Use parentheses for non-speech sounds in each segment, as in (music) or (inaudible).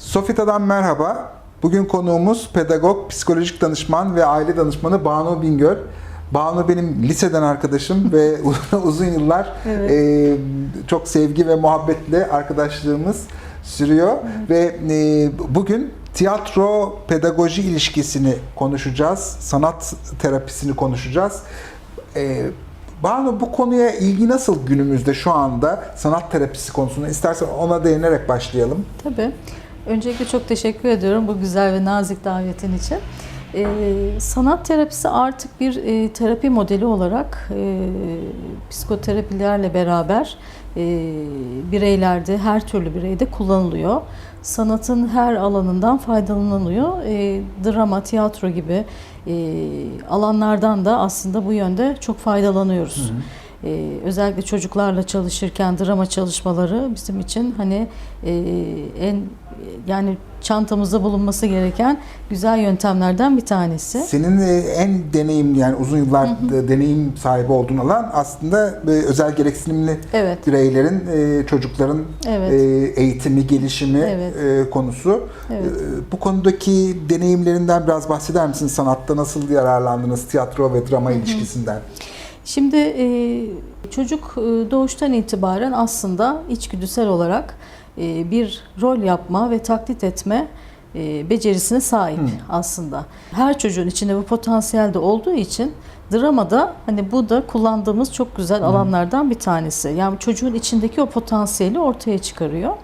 Sofita'dan merhaba. Bugün konuğumuz pedagog, psikolojik danışman ve aile danışmanı Banu Bingöl. Banu benim liseden arkadaşım (laughs) ve (laughs) uzun yıllar Evet. e, çok sevgi ve muhabbetle arkadaşlığımız sürüyor. Ve e, bugün tiyatro pedagoji ilişkisini konuşacağız. Sanat terapisini konuşacağız. E, Banu bu konuya ilgi nasıl günümüzde şu anda sanat terapisi konusunda? İstersen ona değinerek başlayalım. Tabii. Öncelikle çok teşekkür ediyorum bu güzel ve nazik davetin için. Ee, sanat terapisi artık bir e, terapi modeli olarak e, psikoterapilerle beraber e, bireylerde, her türlü bireyde kullanılıyor. Sanatın her alanından faydalanılıyor. E, drama, tiyatro gibi e, alanlardan da aslında bu yönde çok faydalanıyoruz. Ee, özellikle çocuklarla çalışırken drama çalışmaları bizim için hani e, en yani çantamızda bulunması gereken güzel yöntemlerden bir tanesi. Senin e, en deneyim yani uzun yıllar e, deneyim sahibi olduğun alan aslında e, özel gereksinimli Evet. bireylerin, e, çocukların Evet. e, eğitimi, gelişimi Evet. e, konusu. Evet. E, Bu konudaki deneyimlerinden biraz bahseder misin? Sanatta nasıl yararlandınız tiyatro ve drama ilişkisinden? Şimdi e, çocuk e, doğuştan itibaren aslında içgüdüsel olarak e, bir rol yapma ve taklit etme becerisine sahip aslında. Her çocuğun içinde bu potansiyel de olduğu için dramada hani bu da kullandığımız çok güzel alanlardan bir tanesi. Yani çocuğun içindeki o potansiyeli ortaya çıkarıyor.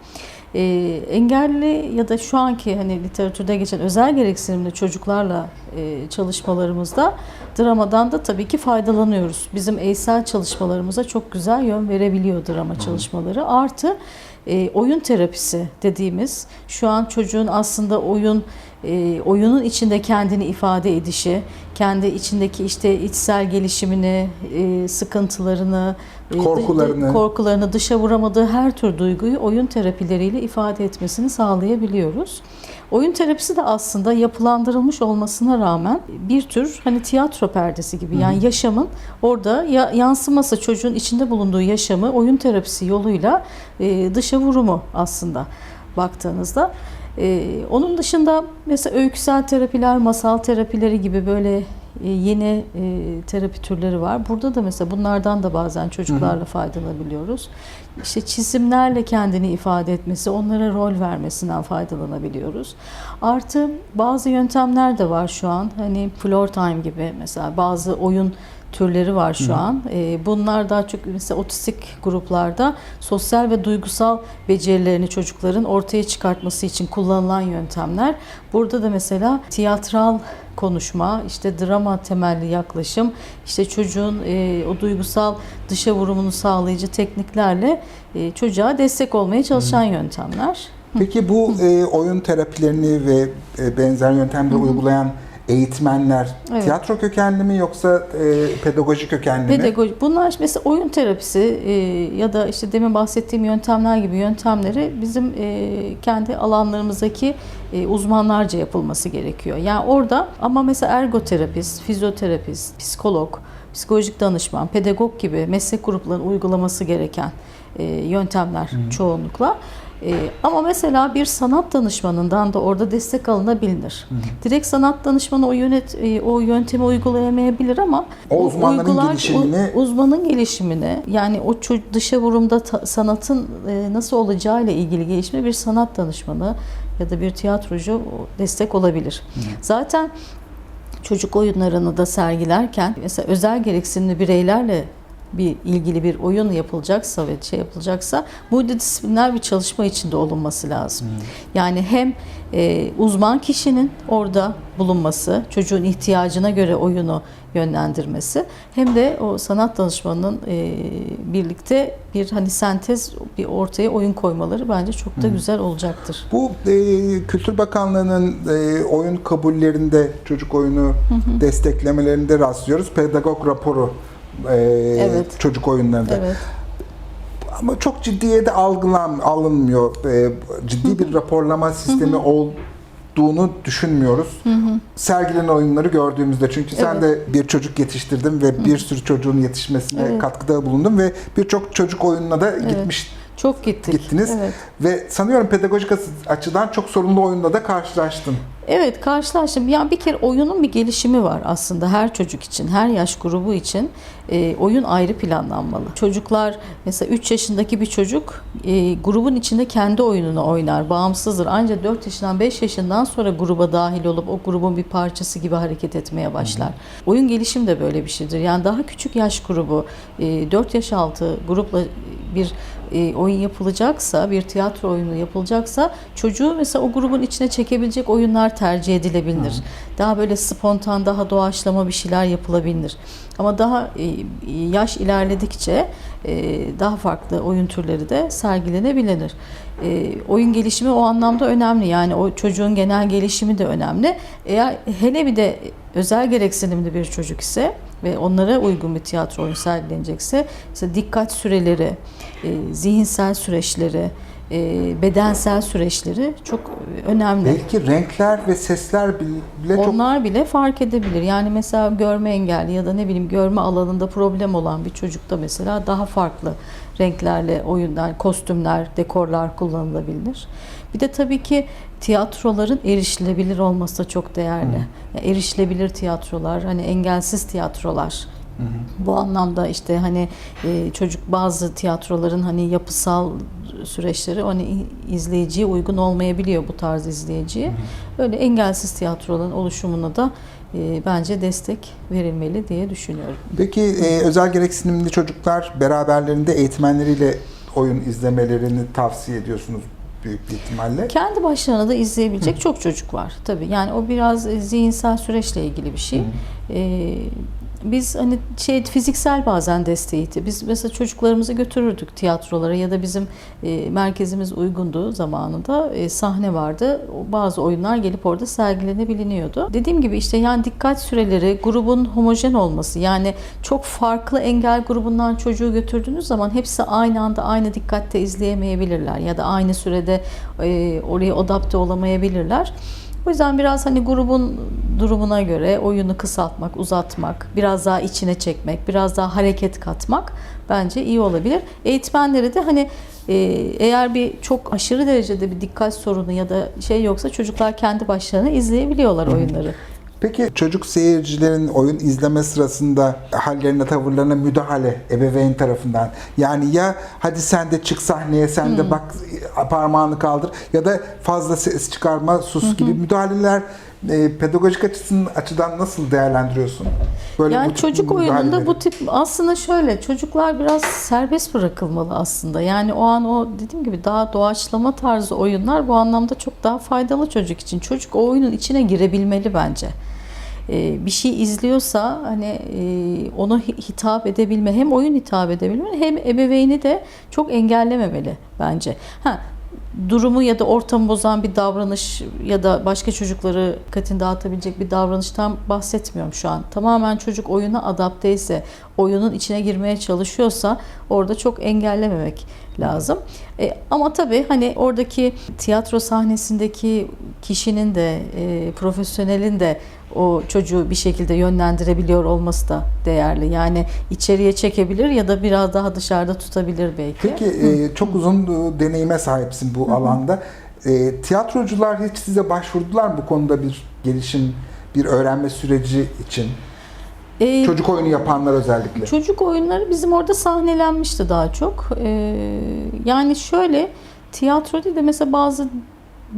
E, engelli ya da şu anki hani literatürde geçen özel gereksinimli çocuklarla e, çalışmalarımızda dramadan da tabii ki faydalanıyoruz. Bizim eğitsel çalışmalarımıza çok güzel yön verebiliyor drama çalışmaları. Artı e, oyun terapisi dediğimiz şu an çocuğun aslında oyun e, oyunun içinde kendini ifade edişi, kendi içindeki işte içsel gelişimini, e, sıkıntılarını, e, Korkularını. korkularını dışa vuramadığı her tür duyguyu oyun terapileriyle ifade etmesini sağlayabiliyoruz. Oyun terapisi de aslında yapılandırılmış olmasına rağmen bir tür hani tiyatro perdesi gibi yani yaşamın orada ya, yansıması çocuğun içinde bulunduğu yaşamı oyun terapisi yoluyla e, dışa vurumu aslında baktığınızda. E, onun dışında mesela öyküsel terapiler, masal terapileri gibi böyle yeni e, terapi türleri var. Burada da mesela bunlardan da bazen çocuklarla faydalanabiliyoruz. İşte çizimlerle kendini ifade etmesi, onlara rol vermesinden faydalanabiliyoruz. Artı bazı yöntemler de var şu an. Hani floor time gibi mesela bazı oyun türleri var şu an. E, bunlar daha çok mesela otistik gruplarda sosyal ve duygusal becerilerini çocukların ortaya çıkartması için kullanılan yöntemler. Burada da mesela tiyatral konuşma, işte drama temelli yaklaşım, işte çocuğun e, o duygusal dışa vurumunu sağlayıcı tekniklerle e, çocuğa destek olmaya çalışan yöntemler. Peki bu e, oyun terapilerini ve e, benzer yöntemleri uygulayan eğitmenler Evet. tiyatro kökenli mi yoksa e, pedagoji kökenli mi? Pedagoji. Bunlar mesela oyun terapisi e, ya da işte demin bahsettiğim yöntemler gibi yöntemleri bizim e, kendi alanlarımızdaki e, uzmanlarca yapılması gerekiyor. Yani orada ama mesela ergoterapist, fizyoterapist, psikolog, psikolojik danışman, pedagog gibi meslek gruplarının uygulaması gereken e, yöntemler çoğunlukla. E, ama mesela bir sanat danışmanından da orada destek alınabilir. Direkt sanat danışmanı o yönet e, o yöntemi uygulayamayabilir ama O uzmanların uygular- gelişimini- u- uzmanın gelişimini yani o dışa vurumda ta- sanatın e, nasıl olacağıyla ilgili gelişme bir sanat danışmanı ya da bir tiyatrocu destek olabilir. Zaten çocuk oyunlarını da sergilerken mesela özel gereksinimli bireylerle bir ilgili bir oyun yapılacaksa ve şey yapılacaksa multidisipliner bir çalışma içinde olunması lazım. Yani hem e, uzman kişinin orada bulunması, çocuğun ihtiyacına göre oyunu yönlendirmesi hem de o sanat danışmanının e, birlikte bir hani sentez bir ortaya oyun koymaları bence çok da güzel olacaktır. Bu e, Kültür Bakanlığı'nın e, oyun kabullerinde çocuk oyunu desteklemelerinde rastlıyoruz. Pedagog raporu e, Evet. çocuk oyunlarında. Evet. Ama çok ciddiye de algılan, alınmıyor. E, ciddi bir raporlama sistemi olduğunu düşünmüyoruz. Sergilenen oyunları gördüğümüzde çünkü sen de bir çocuk yetiştirdin ve bir sürü çocuğun yetişmesine Evet. katkıda bulundun ve birçok çocuk oyununa da gitmiş Çok gittik. gittiniz Evet. ve sanıyorum pedagojik açıdan çok sorunlu oyunla da karşılaştın. Evet karşılaştım. Yani bir kere oyunun bir gelişimi var aslında her çocuk için, her yaş grubu için e, oyun ayrı planlanmalı. Çocuklar mesela 3 yaşındaki bir çocuk e, grubun içinde kendi oyununu oynar, bağımsızdır. Ancak 4 yaşından 5 yaşından sonra gruba dahil olup o grubun bir parçası gibi hareket etmeye başlar. Oyun gelişim de böyle bir şeydir. Yani daha küçük yaş grubu, e, 4 yaş altı grupla bir e, oyun yapılacaksa, bir tiyatro oyunu yapılacaksa çocuğu mesela o grubun içine çekebilecek oyunlar tercih edilebilir. Daha böyle spontan, daha doğaçlama bir şeyler yapılabilir. Ama daha e, yaş ilerledikçe e, daha farklı oyun türleri de sergilenebilir. E, oyun gelişimi o anlamda önemli. Yani o çocuğun genel gelişimi de önemli. Eğer hele bir de özel gereksinimli bir çocuk ise ve onlara uygun bir tiyatro oyunu sergilenecekse mesela dikkat süreleri, e, zihinsel süreçleri, e, bedensel süreçleri çok önemli. Belki renkler ve sesler bile çok Onlar bile fark edebilir. Yani mesela görme engelli ya da ne bileyim görme alanında problem olan bir çocukta mesela daha farklı renklerle oyunlar, kostümler, dekorlar kullanılabilir. Bir de tabii ki tiyatroların erişilebilir olması da çok değerli. Yani erişilebilir tiyatrolar, hani engelsiz tiyatrolar. Bu anlamda işte hani e, çocuk bazı tiyatroların hani yapısal süreçleri hani izleyiciye uygun olmayabiliyor bu tarz izleyiciye. Böyle engelsiz tiyatroların oluşumuna da e, bence destek verilmeli diye düşünüyorum. Peki e, özel gereksinimli çocuklar beraberlerinde eğitmenleriyle oyun izlemelerini tavsiye ediyorsunuz büyük bir ihtimalle. Kendi başlarına da izleyebilecek çok çocuk var tabii. Yani o biraz e, zihinsel süreçle ilgili bir şey. Ee, biz hani şey fiziksel bazen desteğiydi. Biz mesela çocuklarımızı götürürdük tiyatrolara ya da bizim e, merkezimiz uygundu zamanında e, sahne vardı. Bazı oyunlar gelip orada sergilenebiliniyordu. Dediğim gibi işte yani dikkat süreleri, grubun homojen olması yani çok farklı engel grubundan çocuğu götürdüğünüz zaman hepsi aynı anda aynı dikkatte izleyemeyebilirler ya da aynı sürede e, oraya adapte olamayabilirler. O yüzden biraz hani grubun durumuna göre oyunu kısaltmak, uzatmak, biraz daha içine çekmek, biraz daha hareket katmak bence iyi olabilir. Eğitmenleri de hani e, eğer bir çok aşırı derecede bir dikkat sorunu ya da şey yoksa çocuklar kendi başlarına izleyebiliyorlar oyunları. Peki çocuk seyircilerin oyun izleme sırasında hallerine, tavırlarına müdahale ebeveyn tarafından. Yani ya hadi sen de çık sahneye, sen de bak parmağını kaldır ya da fazla ses çıkarma, sus gibi müdahaleler e, pedagojik açısından açıdan nasıl değerlendiriyorsun? Böyle yani çocuk oyununda bu tip aslında şöyle çocuklar biraz serbest bırakılmalı aslında. Yani o an o dediğim gibi daha doğaçlama tarzı oyunlar bu anlamda çok daha faydalı çocuk için. Çocuk o oyunun içine girebilmeli bence. Ee, bir şey izliyorsa hani e, ona hi- hitap edebilme hem oyun hitap edebilmeli hem ebeveyni de çok engellememeli bence. Ha durumu ya da ortamı bozan bir davranış ya da başka çocukları dikkatini dağıtabilecek bir davranıştan bahsetmiyorum şu an. Tamamen çocuk oyuna adapte ise, oyunun içine girmeye çalışıyorsa orada çok engellememek lazım. E, ama tabii hani oradaki tiyatro sahnesindeki kişinin de e, profesyonelin de o çocuğu bir şekilde yönlendirebiliyor olması da değerli. Yani içeriye çekebilir ya da biraz daha dışarıda tutabilir belki. Peki e, çok uzun e, deneyime sahipsin bu alanda. E, tiyatrocular hiç size başvurdular mı bu konuda bir gelişim, bir öğrenme süreci için? E, Çocuk oyunu yapanlar özellikle. Çocuk oyunları bizim orada sahnelenmişti daha çok. Ee, yani şöyle tiyatro değil de mesela bazı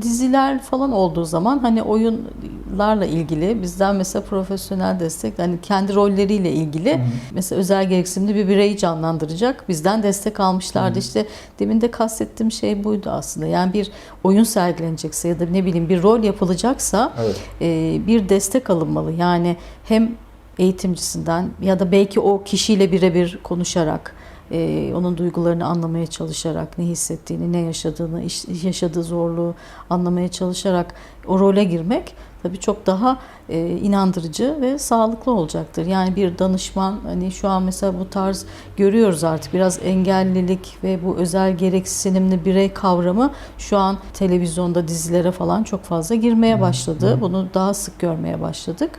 diziler falan olduğu zaman hani oyunlarla ilgili bizden mesela profesyonel destek hani kendi rolleriyle ilgili mesela özel gereksinimli bir bireyi canlandıracak bizden destek almışlardı. İşte demin de kastettiğim şey buydu aslında. Yani bir oyun sergilenecekse ya da ne bileyim bir rol yapılacaksa Evet. e, bir destek alınmalı. Yani hem eğitimcisinden ya da belki o kişiyle birebir konuşarak e, onun duygularını anlamaya çalışarak ne hissettiğini, ne yaşadığını, iş- yaşadığı zorluğu anlamaya çalışarak o role girmek tabii çok daha e, inandırıcı ve sağlıklı olacaktır. Yani bir danışman hani şu an mesela bu tarz görüyoruz artık biraz engellilik ve bu özel gereksinimli birey kavramı şu an televizyonda dizilere falan çok fazla girmeye başladı. Bunu daha sık görmeye başladık.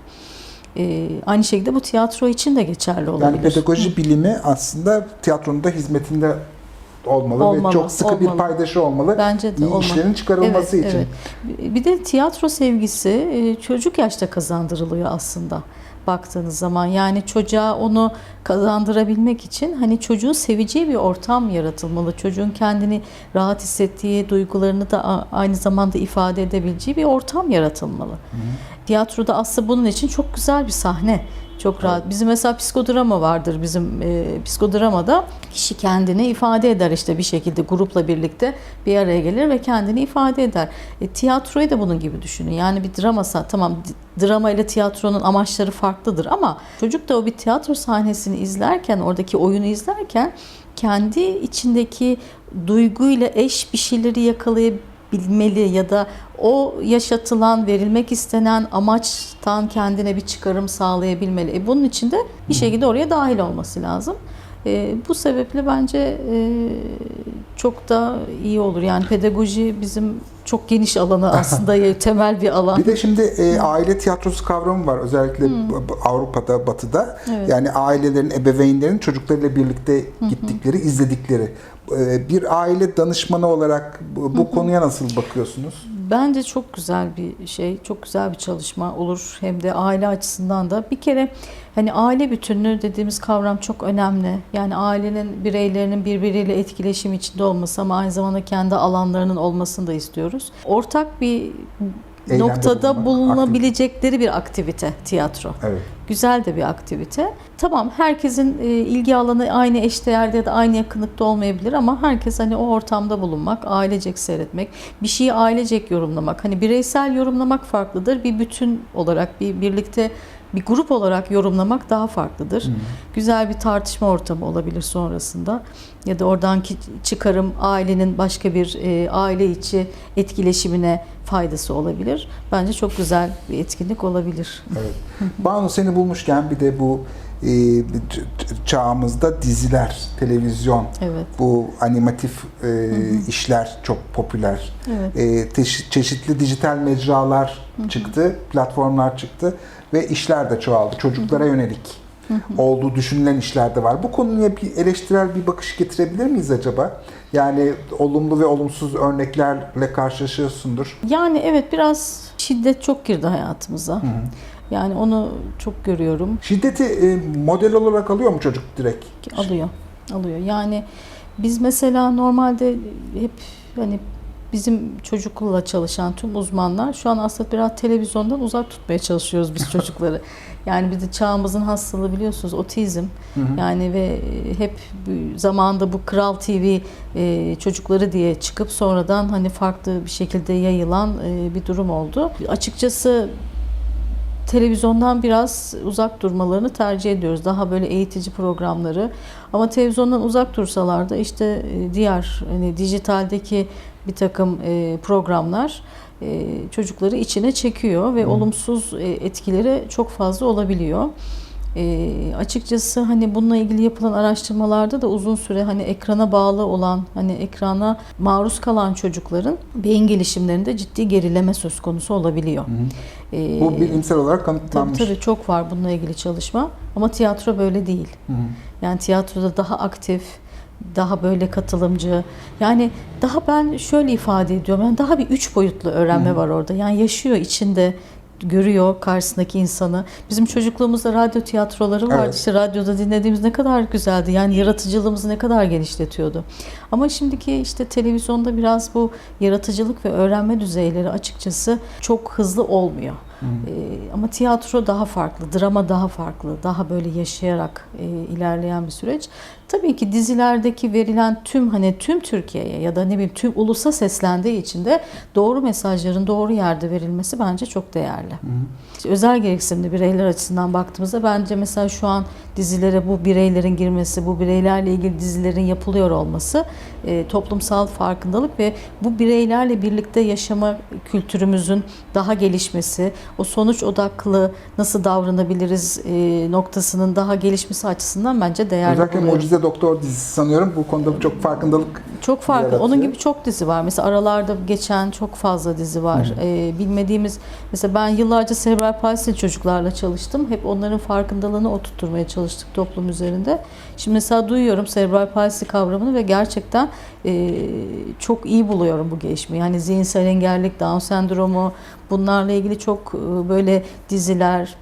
E, aynı şekilde bu tiyatro için de geçerli olabilir. Yani pedagoji bilimi aslında tiyatronun da hizmetinde olmalı, ve Olmalı, çok sıkı bir olmalı. paydaşı olmalı. Bence de İyi olmalı. işlerin çıkarılması Evet, için. evet. Bir de tiyatro sevgisi e, çocuk yaşta kazandırılıyor aslında baktığınız zaman. Yani çocuğa onu kazandırabilmek için hani çocuğun seveceği bir ortam yaratılmalı. Çocuğun kendini rahat hissettiği duygularını da aynı zamanda ifade edebileceği bir ortam yaratılmalı. Tiyatroda aslında bunun için çok güzel bir sahne. Çok rahat. Bizim mesela psikodrama vardır bizim e, psikodramada kişi kendini ifade eder işte bir şekilde grupla birlikte bir araya gelir ve kendini ifade eder. E, tiyatroyu da bunun gibi düşünün. Yani bir drama tamam drama ile tiyatronun amaçları farklıdır ama çocuk da o bir tiyatro sahnesini izlerken oradaki oyunu izlerken kendi içindeki duyguyla eş bir şeyleri yakalayabilmeli ya da o yaşatılan, verilmek istenen amaçtan kendine bir çıkarım sağlayabilmeli. E bunun için de bir şekilde oraya dahil olması lazım. E, bu sebeple bence e, çok da iyi olur. Yani pedagoji bizim çok geniş alanı (laughs) aslında temel bir alan. Bir de şimdi e, aile tiyatrosu kavramı var özellikle b- Avrupa'da, Batı'da. Evet. Yani ailelerin, ebeveynlerin çocuklarıyla birlikte gittikleri, izledikleri. E, bir aile danışmanı olarak bu, bu konuya nasıl bakıyorsunuz? Bence çok güzel bir şey, çok güzel bir çalışma olur. Hem de aile açısından da. Bir kere hani aile bütünlüğü dediğimiz kavram çok önemli. Yani ailenin bireylerinin birbiriyle etkileşim içinde olması ama aynı zamanda kendi alanlarının olmasını da istiyoruz. Ortak bir Eylemde noktada bulunmak, bulunabilecekleri bir aktivite tiyatro. Evet. Güzel de bir aktivite. Tamam herkesin e, ilgi alanı aynı eşdeğerde ya da aynı yakınlıkta olmayabilir ama herkes hani o ortamda bulunmak, ailecek seyretmek, bir şeyi ailecek yorumlamak. Hani bireysel yorumlamak farklıdır. Bir bütün olarak bir birlikte bir grup olarak yorumlamak daha farklıdır. Güzel bir tartışma ortamı olabilir sonrasında. Ya da oradan ki- çıkarım ailenin başka bir e, aile içi etkileşimine faydası olabilir. Bence çok güzel bir etkinlik olabilir. Evet. Banu seni bulmuşken bir de bu e, çağımızda diziler, televizyon, Evet. bu animatif e, işler çok popüler. Evet. E, çeşitli dijital mecralar çıktı, platformlar çıktı ve işler de çoğaldı. Çocuklara yönelik olduğu düşünülen işler de var. Bu konuya bir eleştirel bir bakış getirebilir miyiz acaba? Yani olumlu ve olumsuz örneklerle karşılaşıyorsundur. Yani evet biraz şiddet çok girdi hayatımıza. Yani onu çok görüyorum. Şiddeti e, model olarak alıyor mu çocuk direkt? Alıyor. Alıyor. Yani biz mesela normalde hep hani bizim çocukla çalışan tüm uzmanlar şu an aslında biraz televizyondan uzak tutmaya çalışıyoruz biz (laughs) çocukları. Yani bir de çağımızın hastalığı biliyorsunuz otizm. Yani ve hep zamanında bu Kral TV e, çocukları diye çıkıp sonradan hani farklı bir şekilde yayılan e, bir durum oldu. Açıkçası televizyondan biraz uzak durmalarını tercih ediyoruz. Daha böyle eğitici programları. Ama televizyondan uzak dursalar da işte e, diğer hani dijitaldeki bir takım e, programlar e, çocukları içine çekiyor ve olumsuz e, etkileri çok fazla olabiliyor. E, açıkçası hani bununla ilgili yapılan araştırmalarda da uzun süre hani ekrana bağlı olan hani ekrana maruz kalan çocukların beyin gelişimlerinde ciddi gerileme söz konusu olabiliyor. E, Bu bilimsel olarak Tabii kanıtlanmış. tabii çok var bununla ilgili çalışma ama tiyatro böyle değil. Hı hı. Yani tiyatroda daha aktif, daha böyle katılımcı. Yani daha ben şöyle ifade ediyorum. Yani daha bir üç boyutlu öğrenme var orada. Yani yaşıyor içinde görüyor karşısındaki insanı. Bizim çocukluğumuzda radyo tiyatroları vardı. Evet. İşte radyoda dinlediğimiz ne kadar güzeldi. Yani yaratıcılığımızı ne kadar genişletiyordu. Ama şimdiki işte televizyonda biraz bu yaratıcılık ve öğrenme düzeyleri açıkçası çok hızlı olmuyor. Ee, ama tiyatro daha farklı, drama daha farklı, daha böyle yaşayarak e, ilerleyen bir süreç. Tabii ki dizilerdeki verilen tüm hani tüm Türkiye'ye ya da ne bileyim tüm ulusa seslendiği için de doğru mesajların doğru yerde verilmesi bence çok değerli. İşte özel gereksinimli bireyler açısından baktığımızda bence mesela şu an dizilere bu bireylerin girmesi, bu bireylerle ilgili dizilerin yapılıyor olması e, toplumsal farkındalık ve bu bireylerle birlikte yaşama kültürümüzün daha gelişmesi, o sonuç odaklı nasıl davranabiliriz e, noktasının daha gelişmesi açısından bence değerli Özellikle buluyorum. Mucize Doktor dizisi sanıyorum. Bu konuda çok farkındalık Çok farklı. yaratıyor. Onun gibi çok dizi var. Mesela aralarda geçen çok fazla dizi var. Ee, bilmediğimiz mesela ben yıllarca serebral palsi çocuklarla çalıştım. Hep onların farkındalığını oturtmaya çalıştık toplum üzerinde. Şimdi mesela duyuyorum serebral palsi kavramını ve gerçekten e, çok iyi buluyorum bu gelişmeyi. Yani zihinsel engellilik, Down sendromu bunlarla ilgili çok e, böyle diziler,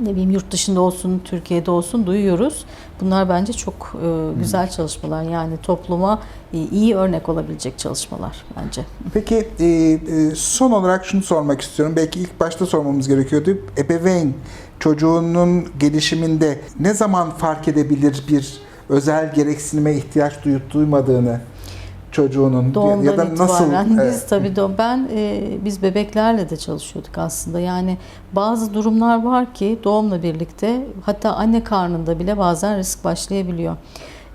ne bileyim yurt dışında olsun, Türkiye'de olsun duyuyoruz. Bunlar bence çok e, güzel çalışmalar. Yani topluma e, iyi örnek olabilecek çalışmalar bence. Peki e, e, son olarak şunu sormak istiyorum. Belki ilk başta sormamız gerekiyordu. Ebeveyn çocuğunun gelişiminde ne zaman fark edebilir bir özel gereksinime ihtiyaç duyup duymadığını çocuğunun Doğumdan ya da nasıl biz tabii doğum, ben e, biz bebeklerle de çalışıyorduk aslında. Yani bazı durumlar var ki doğumla birlikte hatta anne karnında bile bazen risk başlayabiliyor.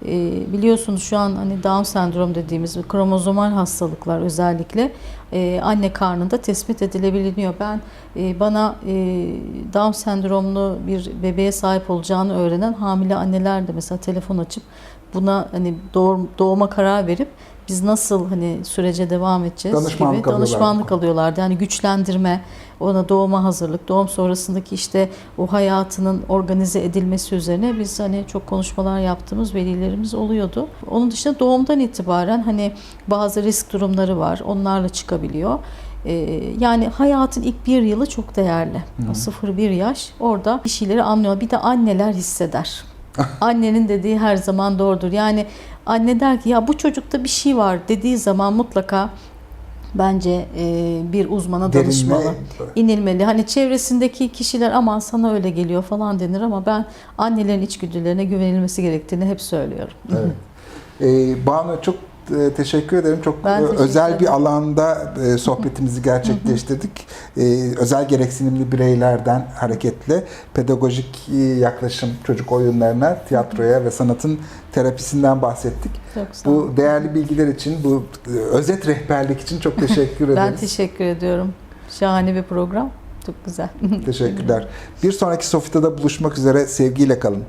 E, biliyorsunuz şu an hani Down sendrom dediğimiz kromozomal hastalıklar özellikle e, anne karnında tespit edilebiliyor. Ben e, bana e, Down sendromlu bir bebeğe sahip olacağını öğrenen hamile anneler de mesela telefon açıp buna hani doğum, doğuma karar verip biz nasıl hani sürece devam edeceğiz Danışmanlık gibi alıyorlar. danışmanlık alıyorlardı. Yani güçlendirme, ona doğuma hazırlık, doğum sonrasındaki işte o hayatının organize edilmesi üzerine biz hani çok konuşmalar yaptığımız velilerimiz oluyordu. Onun dışında doğumdan itibaren hani bazı risk durumları var. Onlarla çıkabiliyor. Ee, yani hayatın ilk bir yılı çok değerli. O 0-1 yaş orada bir şeyleri anlıyor. Bir de anneler hisseder. (laughs) Annenin dediği her zaman doğrudur. Yani anne der ki ya bu çocukta bir şey var dediği zaman mutlaka bence e, bir uzmana Derinme- danışmalı. inilmeli. Hani çevresindeki kişiler aman sana öyle geliyor falan denir ama ben annelerin içgüdülerine güvenilmesi gerektiğini hep söylüyorum. Evet. Ee, (laughs) Banu çok teşekkür ederim. Çok Ben e, teşekkür özel bir ederim. alanda e, sohbetimizi gerçekleştirdik. Özel gereksinimli bireylerden hareketle pedagojik e, yaklaşım çocuk oyunlarına, tiyatroya ve sanatın terapisinden bahsettik. Bu değerli bilgiler için, bu e, özet rehberlik için çok (laughs) teşekkür ederiz. Ben teşekkür ediyorum. Şahane bir program. Çok güzel. Teşekkürler. (laughs) Bir sonraki Sofita'da buluşmak üzere. Sevgiyle kalın.